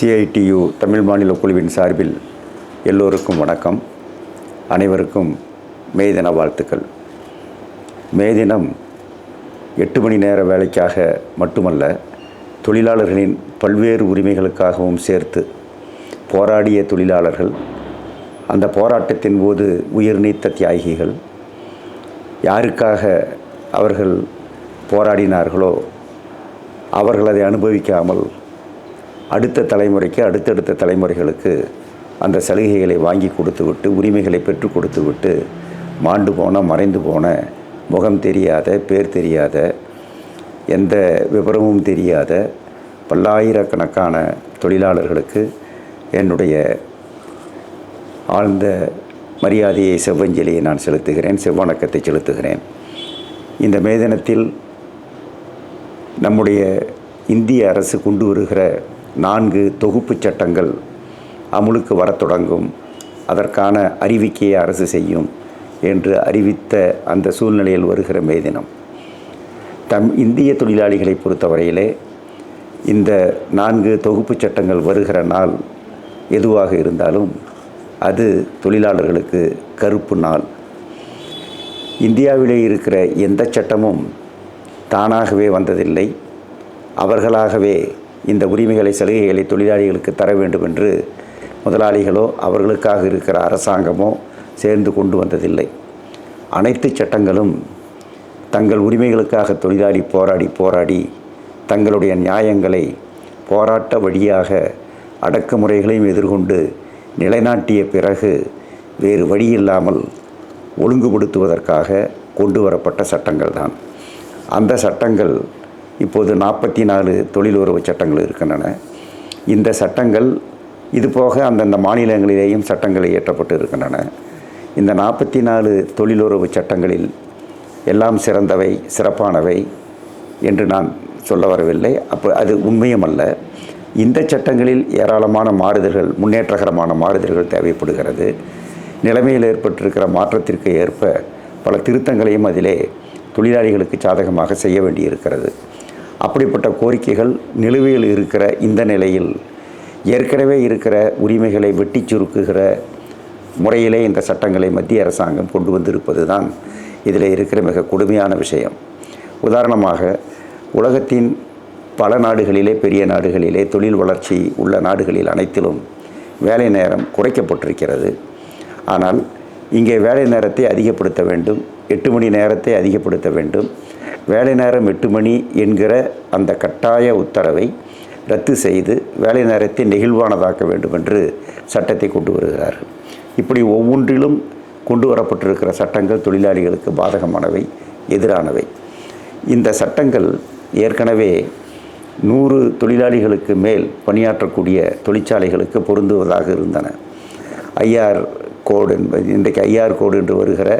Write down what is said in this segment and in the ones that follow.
CITU Tamil மாநில குழுவின் சார்பில் எல்லோருக்கும் வணக்கம். அனைவருக்கும் மே தின வாழ்த்துக்கள். மே தினம் எட்டு மணி நேர வேலைக்காக மட்டுமல்ல தொழிலாளர்களின் பல்வேறு உரிமைகளுக்காகவும் சேர்த்து போராடிய தொழிலாளர்கள் அந்த போராட்டத்தின் போது உயிர் நீத்த தியாகிகள் யாருக்காக அவர்கள் போராடினார்களோ அவர்கள் அதை அனுபவிக்காமல் அடுத்த தலைமுறைக்கு அடுத்தடுத்த தலைமுறைகளுக்கு அந்த சலுகைகளை வாங்கி கொடுத்துவிட்டு உரிமைகளை பெற்றுக் கொடுத்துவிட்டு மாண்டு போன மறைந்து போன முகம் தெரியாத பேர் தெரியாத எந்த விவரமும் தெரியாத பல்லாயிரக்கணக்கான தொழிலாளர்களுக்கு என்னுடைய ஆழ்ந்த மரியாதையை செவ்வஞ்சலியை நான் செலுத்துகிறேன் செவ்வணக்கத்தை செலுத்துகிறேன். இந்த மேதனத்தில் நம்முடைய இந்திய அரசு கொண்டு வருகிற நான்கு தொகுப்புச் சட்டங்கள் அமுலுக்கு வரத் தொடங்கும். அதற்கான அறிவிக்கையை அரசு செய்யும் என்று அறிவித்த அந்த சூழ்நிலையில் வருகிற மே தினம். தம் இந்திய தொழிலாளிகளை பொறுத்தவரையிலே இந்த நான்கு தொகுப்பு சட்டங்கள் வருகிற நாள் எதுவாக இருந்தாலும் அது தொழிலாளர்களுக்கு கருப்பு நாள். இந்தியாவிலே இருக்கிற எந்த சட்டமும் தானாகவே வந்ததில்லை. அவர்களாகவே இந்த உரிமைகளை சலுகைகளை தொழிலாளிகளுக்கு தர வேண்டும் என்று முதலாளிகளோ அவர்களுக்காக இருக்கிற அரசாங்கமோ சேர்ந்து கொண்டு வந்ததில்லை. அனைத்து சட்டங்களும் தங்கள் உரிமைகளுக்காக தொழிலாளி போராடி போராடி தங்களுடைய நியாயங்களை போராட்ட வழியாக அடக்குமுறைகளையும் எதிர்கொண்டு நிலைநாட்டிய பிறகு வேறு வழியில்லாமல் ஒழுங்குபடுத்துவதற்காக கொண்டு வரப்பட்ட சட்டங்கள் தான் அந்த சட்டங்கள் இப்போது நாற்பத்தி நாலு தொழில் உறவு சட்டங்கள் இருக்கின்றன. இந்த சட்டங்கள் இது போக அந்தந்த மாநிலங்களிலேயும் சட்டங்கள் இயற்றப்பட்டு இருக்கின்றன. இந்த நாற்பத்தி நாலு தொழிலுறவு சட்டங்களில் எல்லாம் சிறந்தவை சிறப்பானவை என்று நான் சொல்ல வரவில்லை. அப்போ அது உண்மையும் அல்ல இந்த சட்டங்களில் ஏராளமான மாறுதல்கள் முன்னேற்றகரமான மாறுதல்கள் தேவைப்படுகிறது. நிலைமையில் ஏற்பட்டிருக்கிற மாற்றத்திற்கு ஏற்ப பல திருத்தங்களையும் அதிலே தொழிலாளிகளுக்கு சாதகமாக செய்ய வேண்டியிருக்கிறது. அப்படிப்பட்ட கோரிக்கைகள் நிலுவையில் இருக்கிற இந்த நிலையில் ஏற்கனவே இருக்கிற உரிமைகளை வெட்டி சுருக்குகிற முறையிலே இந்த சட்டங்களை மத்திய அரசாங்கம் கொண்டு வந்திருப்பது தான் இதில் இருக்கிற மிக கொடுமையான விஷயம். உதாரணமாக உலகத்தின் பல நாடுகளிலே பெரிய நாடுகளிலே தொழில் வளர்ச்சி உள்ள நாடுகளில் அனைத்திலும் வேலை நேரம் குறைக்கப்பட்டிருக்கிறது. ஆனால் இங்கே வேலை நேரத்தை அதிகப்படுத்த வேண்டும் எட்டு மணி நேரத்தை அதிகப்படுத்த வேண்டும் வேலை நேரம் எட்டு மணி என்கிற அந்த கட்டாய உத்தரவை ரத்து செய்து வேலை நேரத்தை நெகிழ்வானதாக்க வேண்டும் என்று சட்டத்தை கொண்டு வருகிறார்கள் இப்படி ஒவ்வொன்றிலும் கொண்டு வரப்பட்டிருக்கிற சட்டங்கள் தொழிலாளிகளுக்கு பாதகமானவை எதிரானவை. இந்த சட்டங்கள் ஏற்கனவே நூறு தொழிலாளிகளுக்கு மேல் பணியாற்றக்கூடிய தொழிற்சாலைகளுக்கு பொருந்துவதாக இருந்தன. ஐஆர் கோடு என்பது இன்றைக்கு ஐஆர் கோடு என்று வருகிற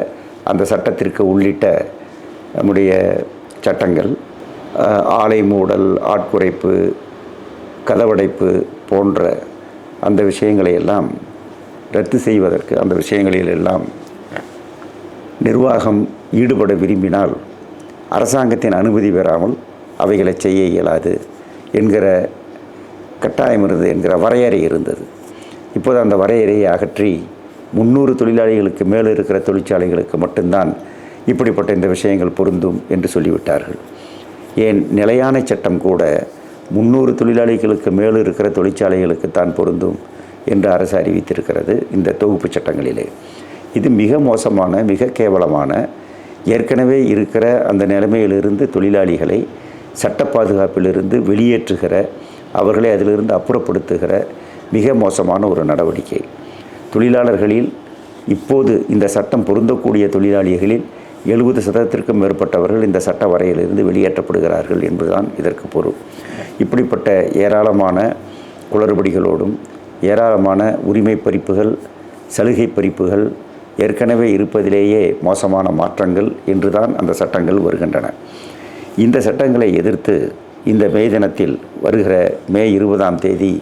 அந்த சட்டத்திற்கு உள்ளிட்ட நம்முடைய சட்டங்கள் ஆலை மூடல் ஆட்குறைப்பு கதவடைப்பு போன்ற அந்த விஷயங்களை எல்லாம் ரத்து செய்வதற்கு அந்த விஷயங்களில் எல்லாம் நிர்வாகம் ஈடுபட விரும்பினால் அரசாங்கத்தின் அனுமதி பெறாமல் அவைகளை செய்ய இயலாது என்கிற கட்டாயம் இருந்தது என்கிற வரையறை இருந்தது. இப்போது அந்த வரையறையை அகற்றி முந்நூறு தொழிலாளிகளுக்கு மேல் இருக்கிற தொழிற்சாலைகளுக்கு மட்டும்தான் இப்படிப்பட்ட இந்த விஷயங்கள் பொருந்தும் என்று சொல்லிவிட்டார்கள். ஏன் நிலையான சட்டம் கூட முந்நூறு தொழிலாளிகளுக்கு மேல் இருக்கிற தொழிற்சாலைகளுக்கு தான் பொருந்தும் என்று அரசு அறிவித்திருக்கிறது இந்த தொகுப்பு சட்டங்களிலே. இது மிக மோசமான மிக கேவலமான ஏற்கனவே இருக்கிற அந்த நிலைமையிலிருந்து தொழிலாளிகளை சட்ட பாதுகாப்பிலிருந்து வெளியேற்றுகிற அவர்களை அதிலிருந்து அப்புறப்படுத்துகிற மிக மோசமான ஒரு நடவடிக்கை. தொழிலாளர்களில் இப்போது இந்த சட்டம் பொருந்தக்கூடிய தொழிலாளிகளில் எழுபது சதவீதத்திற்கும் மேற்பட்டவர்கள் இந்த சட்ட வரையிலிருந்து வெளியேற்றப்படுகிறார்கள் என்பதுதான் இதற்கு பொருள். இப்படிப்பட்ட ஏராளமான குளறுபடிகளோடும் ஏராளமான உரிமை பறிப்புகள் சலுகை பறிப்புகள் ஏற்கனவே இருப்பதிலேயே மோசமான மாற்றங்கள் என்றுதான் அந்த சட்டங்கள் வருகின்றன. இந்த சட்டங்களை எதிர்த்து இந்த மே தினத்தில் வருகிற மே இருபதாம் தேதி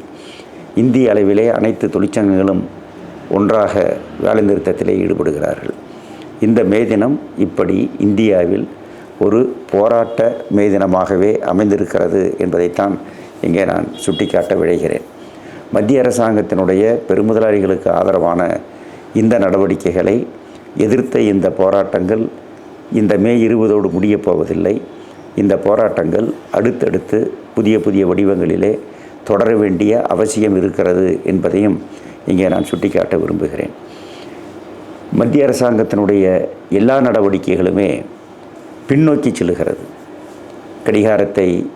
இந்திய அளவிலே அனைத்து தொழிற்சங்கங்களும் ஒன்றாக வேலை நிறுத்தத்திலே ஈடுபடுகிறார்கள். இந்த மே தினம் இப்படி இந்தியாவில் ஒரு போராட்ட மே தினமாகவே அமைந்திருக்கிறது என்பதைத்தான் இங்கே நான் சுட்டிக்காட்ட விழைகிறேன். மத்திய அரசாங்கத்தினுடைய பெருமுதலாளிகளுக்கு ஆதரவான இந்த நடவடிக்கைகளை எதிர்த்த இந்த போராட்டங்கள் இந்த மே இருபதோடு முடியப் போவதில்லை. இந்த போராட்டங்கள் அடுத்தடுத்து புதிய புதிய வடிவங்களிலே தொடர வேண்டிய அவசியம் இருக்கிறது என்பதையும் இங்கே நான் சுட்டிக்காட்ட விரும்புகிறேன். மத்திய அரசாங்கத்தினுடைய எல்லா நடவடிக்கைகளுமே பின்னோக்கி செல்லுகிறது கடிகாரத்தை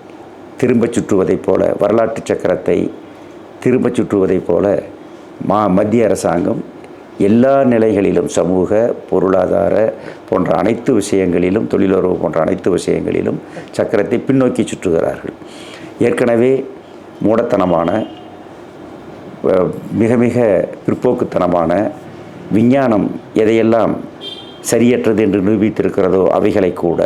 திரும்பச் சுற்றுவதைப் போல வரலாற்று சக்கரத்தை திரும்பச் சுற்றுவதைப் போல மா மத்திய அரசாங்கம் எல்லா நிலைகளிலும் சமூக பொருளாதார போன்ற அனைத்து விஷயங்களிலும் தொழிலுறவு போன்ற அனைத்து விஷயங்களிலும் சக்கரத்தை பின்னோக்கி சுற்றுகிறார்கள். ஏற்கனவே மூடத்தனமான மிக மிக பிற்போக்குத்தனமான விஞ்ஞானம் எதையெல்லாம் சரியற்றது என்று நிரூபித்திருக்கிறதோ அவைகளை கூட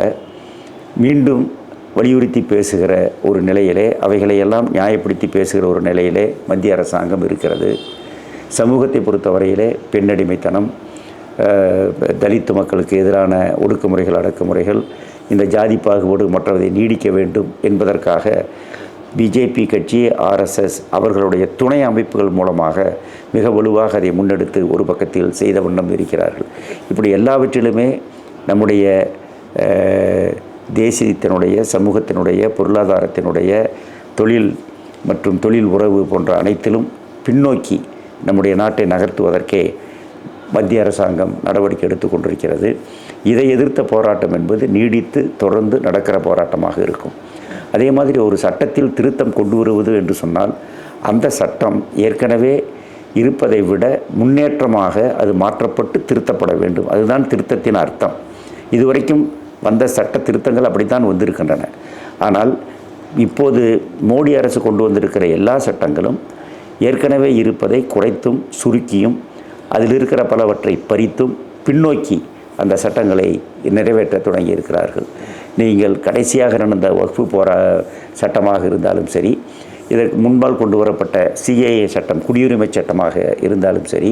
மீண்டும் வலியுறுத்தி பேசுகிற ஒரு நிலையிலே அவைகளையெல்லாம் நியாயப்படுத்தி பேசுகிற ஒரு நிலையிலே மத்திய அரசாங்கம் இருக்கிறது. சமூகத்தை பொறுத்தவரையிலே பெண்ணடிமைத்தனம் தலித்து மக்களுக்கு எதிரான ஒடுக்குமுறைகள் அடக்குமுறைகள் இந்த ஜாதி பாகுபாடு மற்றவதை நீடிக்க வேண்டும் என்பதற்காக பிஜேபி கட்சி ஆர்எஸ்எஸ் அவர்களுடைய துணை அமைப்புகள் மூலமாக மிக வலுவாக அதை முன்னெடுத்து ஒரு பக்கத்தில் செய்த வண்ணம் இருக்கிறார்கள். இப்படி எல்லாவற்றிலுமே நம்முடைய தேசியத்தினுடைய சமூகத்தினுடைய பொருளாதாரத்தினுடைய தொழில் மற்றும் தொழில் உறவு போன்ற அனைத்திலும் பின்னோக்கி நம்முடைய நாட்டை நகர்த்துவதற்கே மத்திய அரசாங்கம் நடவடிக்கை எடுத்து கொண்டிருக்கிறது. இதை எதிர்த்த போராட்டம் என்பது நீடித்து தொடர்ந்து நடக்கிற போராட்டமாக இருக்கும். அதே மாதிரி ஒரு சட்டத்தில் திருத்தம் கொண்டு வருவது என்று சொன்னால் அந்த சட்டம் ஏற்கனவே இருப்பதை விட முன்னேற்றமாக அது மாற்றப்பட்டு திருத்தப்பட வேண்டும். அதுதான் திருத்தத்தின் அர்த்தம். இதுவரைக்கும் வந்த சட்ட திருத்தங்கள் அப்படித்தான் வந்திருக்கின்றன. ஆனால் இப்போது மோடி அரசு கொண்டு வந்திருக்கிற எல்லா சட்டங்களும் ஏற்கனவே இருப்பதை குறைத்தும் சுருக்கியும் அதில் இருக்கிற பலவற்றை பறித்தும் பின்னோக்கி அந்த சட்டங்களை நிறைவேற்ற தொடங்கி இருக்கிறார்கள் நீங்கள் கடைசியாக நடந்த வகுப்பு போரா சட்டமாக இருந்தாலும் சரி இதற்கு முன்பால் கொண்டு வரப்பட்ட சிஏஏ சட்டம் குடியுரிமை சட்டமாக இருந்தாலும் சரி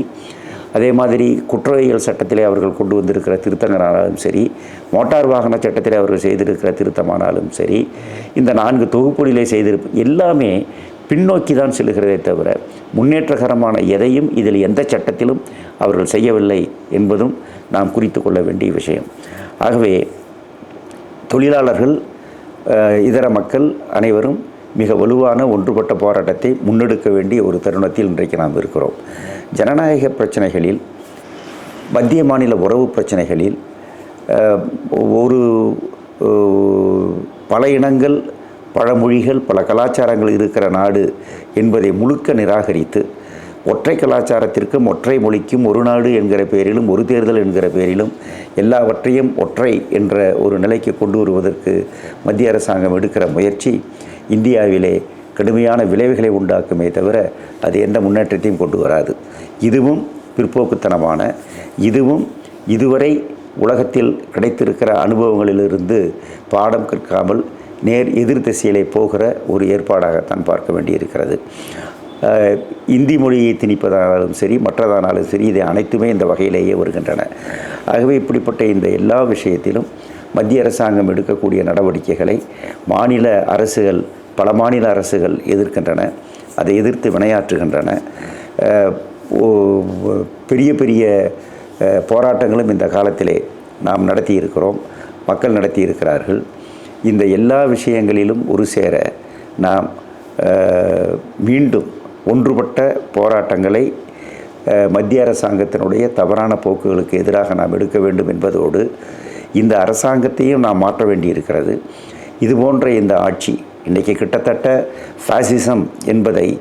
அதே மாதிரி குற்றவியல் சட்டத்திலே அவர்கள் கொண்டு வந்திருக்கிற திருத்தங்களானாலும் சரி மோட்டார் வாகன சட்டத்திலே அவர்கள் செய்திருக்கிற திருத்தமானாலும் சரி இந்த நான்கு தொகுப்புகளிலே செய்திருப்ப எல்லாமே பின்னோக்கி தான் செல்லுகிறதே தவிர முன்னேற்றகரமான எதையும் இதில் எந்த சட்டத்திலும் அவர்கள் செய்யவில்லை என்பதும் நாம் குறித்து கொள்ள வேண்டிய விஷயம். ஆகவே தொழிலாளர்கள் இதர மக்கள் அனைவரும் மிக வலுவான ஒன்றுபட்ட போராட்டத்தை முன்னெடுக்க வேண்டிய ஒரு தருணத்தில் இன்றைக்கு நாம் இருக்கிறோம். ஜனநாயக பிரச்சனைகளில் மத்திய மாநில உறவு பிரச்சனைகளில் ஒரு பல இனங்கள் பல மொழிகள் பல கலாச்சாரங்கள் இருக்கிற நாடு என்பதை முழுக்க நிராகரித்து ஒற்றை கலாச்சாரத்திற்கும் ஒற்றை மொழிக்கும் ஒரு நாடு என்கிற பெயரிலும் ஒரு தேர்தல் என்கிற பெயரிலும் எல்லாவற்றையும் ஒற்றை என்ற ஒரு நிலைக்கு கொண்டு வருவதற்கு மத்திய அரசாங்கம் எடுக்கிற முயற்சி இந்தியாவிலே கடுமையான விளைவுகளை உண்டாக்குமே தவிர அது எந்த முன்னேற்றத்தையும் கொண்டு வராது. இதுவும் பிற்போக்குத்தனமான இதுவும் இதுவரை உலகத்தில் கிடைத்திருக்கிற அனுபவங்களிலிருந்து பாடம் கற்காமல் நேர் எதிர் திசையிலே போகிற ஒரு ஏற்பாடாகத்தான் பார்க்க வேண்டியிருக்கிறது. இந்தி மொழியை திணிப்பதானாலும் சரி மற்றதானாலும் சரி இதை அனைத்துமே இந்த வகையிலேயே வருகின்றன. ஆகவே இப்படிப்பட்ட இந்த எல்லா விஷயத்திலும் மத்திய அரசாங்கம் எடுக்கக்கூடிய நடவடிக்கைகளை மாநில அரசுகள் பல மாநில அரசுகள் எதிர்க்கின்றன. அதை எதிர்த்து வினையாற்றுகின்றன. ஓ- பெரிய பெரிய போராட்டங்களும் இந்த காலத்திலே நாம் நடத்தியிருக்கிறோம் மக்கள் நடத்தியிருக்கிறார்கள். இந்த எல்லா விஷயங்களிலும் ஒரு சேர நாம் மீண்டும் ஒன்றுபட்ட போராட்டங்களை மத்திய அரசாங்கத்தினுடைய தவறான போக்குகளுக்கு எதிராக நாம் எடுக்க வேண்டும் என்பதோடு இந்த அரசாங்கத்தையும் நாம் மாற்ற வேண்டியிருக்கிறது. இது போன்ற இந்த ஆட்சி இன்றைக்கி கிட்டத்தட்ட ஃபாசிசம் என்பதை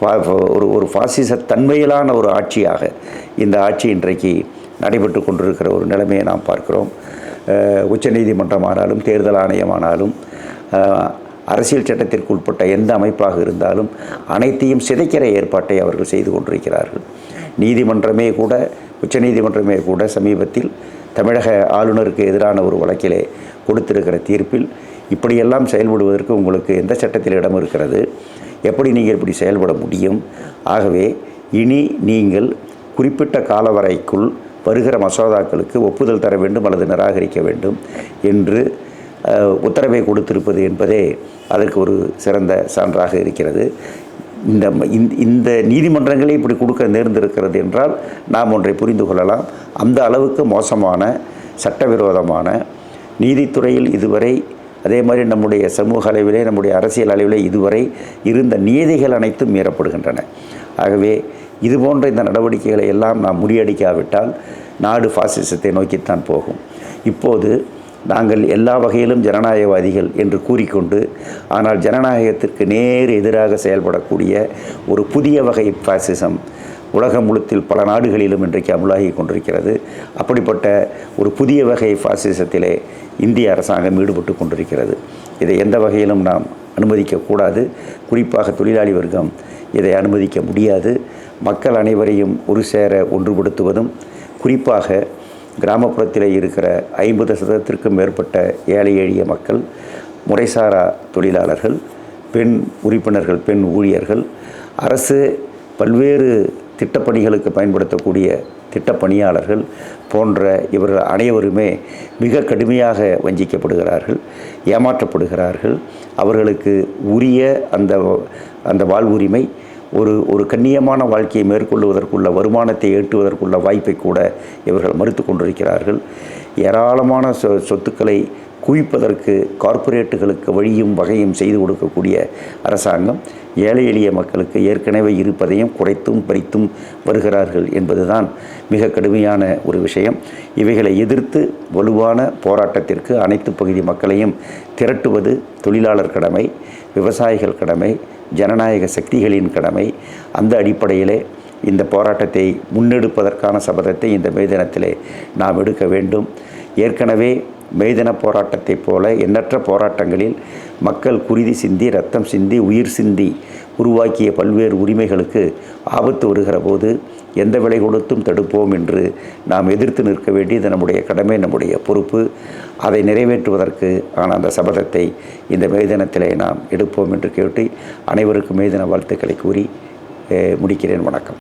பா- ஒரு ஒரு பாசிச தன்மையிலான ஒரு ஆட்சியாக இந்த ஆட்சி இன்றைக்கு நடைபெற்று கொண்டிருக்கிற ஒரு நிலைமையை நாம் பார்க்கிறோம். உச்சநீதிமன்றம் ஆனாலும் தேர்தல் ஆணையமானாலும் ஆனாலும் அரசியல் சட்டத்திற்கு உட்பட்ட எந்த அமைப்பாக இருந்தாலும் அனைத்தையும் சிதைக்கிற ஏற்பாட்டை அவர்கள் செய்து கொண்டிருக்கிறார்கள். நீதிமன்றமே கூட உச்சநீதிமன்றமே கூட சமீபத்தில் தமிழக ஆளுநருக்கு எதிரான ஒரு வழக்கிலே கொடுத்திருக்கிற தீர்ப்பில் இப்படியெல்லாம் செயல்படுவதற்கு உங்களுக்கு எந்த சட்டத்தில் இடம் இருக்கிறது? எப்படி நீங்கள் இப்படி செயல்பட முடியும்? ஆகவே இனி நீங்கள் குறிப்பிட்ட காலவரைக்குள் வருகிற மசோதாக்களுக்கு ஒப்புதல் தர வேண்டும் அல்லது நிராகரிக்க வேண்டும் என்று உத்தரவை கொடுத்திருப்பது என்பதே அதற்கு ஒரு சிறந்த சான்றாக இருக்கிறது. இந்த இந்த- இந்த நீதிமன்றங்களே இப்படி கொடுக்க நேர்ந்திருக்கிறது என்றால் நாம் ஒன்றை புரிந்து கொள்ளலாம். அந்த அளவுக்கு மோசமான சட்டவிரோதமான நீதித்துறையில் இதுவரை அதே மாதிரி நம்முடைய சமூக அளவிலே நம்முடைய அரசியல் அளவிலே இதுவரை இருந்த நியதிகள் அனைத்தும் மீறப்படுகின்றன. ஆகவே இது போன்ற இந்த நடவடிக்கைகளை எல்லாம் நாம் முறியடிக்காவிட்டால் நாடு பாசிசத்தை நோக்கித்தான் போகும். இப்போது நாங்கள் எல்லா வகையிலும் ஜனநாயகவாதிகள் என்று கூறிக்கொண்டு ஆனால் ஜனநாயகத்திற்கு நேர் எதிராக செயல்படக்கூடிய ஒரு புதிய வகை பாசிசம் உலகம் முழுத்தில் பல நாடுகளிலும் இன்றைக்கு அமுலாகி கொண்டிருக்கிறது. அப்படிப்பட்ட ஒரு புதிய வகை பாசிசத்திலே இந்திய அரசாங்கம் ஈடுபட்டு கொண்டிருக்கிறது. இதை எந்த வகையிலும் நாம் அனுமதிக்கக்கூடாது குறிப்பாக தொழிலாளி வர்க்கம் இதை அனுமதிக்க முடியாது. மக்கள் அனைவரையும் ஒரு சேர ஒன்றுபடுத்துவதும் குறிப்பாக கிராமப்புறத்தில் இருக்கிற ஐம்பது சதவீதத்திற்கும் மேற்பட்ட ஏழை எளிய மக்கள் முறைசாரா தொழிலாளர்கள் பெண் உறுப்பினர்கள் பெண் ஊழியர்கள் அரசு பல்வேறு திட்டப்பணிகளுக்கு பயன்படுத்தக்கூடிய திட்டப்பணியாளர்கள் போன்ற இவர்கள் அனைவருமே மிக கடுமையாக வஞ்சிக்கப்படுகிறார்கள் ஏமாற்றப்படுகிறார்கள். அவர்களுக்கு உரிய அந்த அந்த வாழ்வுரிமை ஒரு ஒரு கண்ணியமான வாழ்க்கையை மேற்கொள்வதற்குள்ள வருமானத்தை ஏற்றுவதற்குள்ள வாய்ப்பை கூட இவர்கள் மறுத்து கொண்டிருக்கிறார்கள். ஏராளமான சொ சொத்துக்களை குவிப்பதற்கு கார்ப்பரேட்டுகளுக்கு வழியும் வகையும் செய்து கொடுக்கக்கூடிய அரசாங்கம் ஏழை எளிய மக்களுக்கு ஏற்கனவே இருப்பதையும் குறைத்தும் பறித்தும் வருகிறார்கள் என்பதுதான் மிக கடுமையான ஒரு விஷயம். இவைகளை எதிர்த்து வலுவான போராட்டத்திற்கு அனைத்து பகுதி மக்களையும் திரட்டுவது தொழிலாளர் கடமை விவசாயிகள் கடமை ஜனநாயக சக்திகளின் கடமை. அந்த அடிப்படையிலே இந்த போராட்டத்தை முன்னெடுப்பதற்கான சபதத்தை இந்த மெய்தினத்திலே நாம் எடுக்க வேண்டும். ஏற்கனவே மெய்தின போராட்டத்தைப் போல எண்ணற்ற போராட்டங்களில் மக்கள் குருதி சிந்தி ரத்தம் சிந்தி உயிர் சிந்தி உருவாக்கிய பல்வேறு உரிமைகளுக்கு ஆபத்து வருகிற போது எந்த விலை கொடுத்தும் தடுப்போம் என்று நாம் எதிர்த்து நிற்க வேண்டியது நம்முடைய கடமை நம்முடைய பொறுப்பு. அதை நிறைவேற்றுவதற்கு ஆன அந்த சபதத்தை இந்த மேதினத்திலே நாம் எடுப்போம் என்று கேட்டு அனைவருக்கும் மேதின வாழ்த்துக்களை கூறி முடிக்கிறேன். வணக்கம்.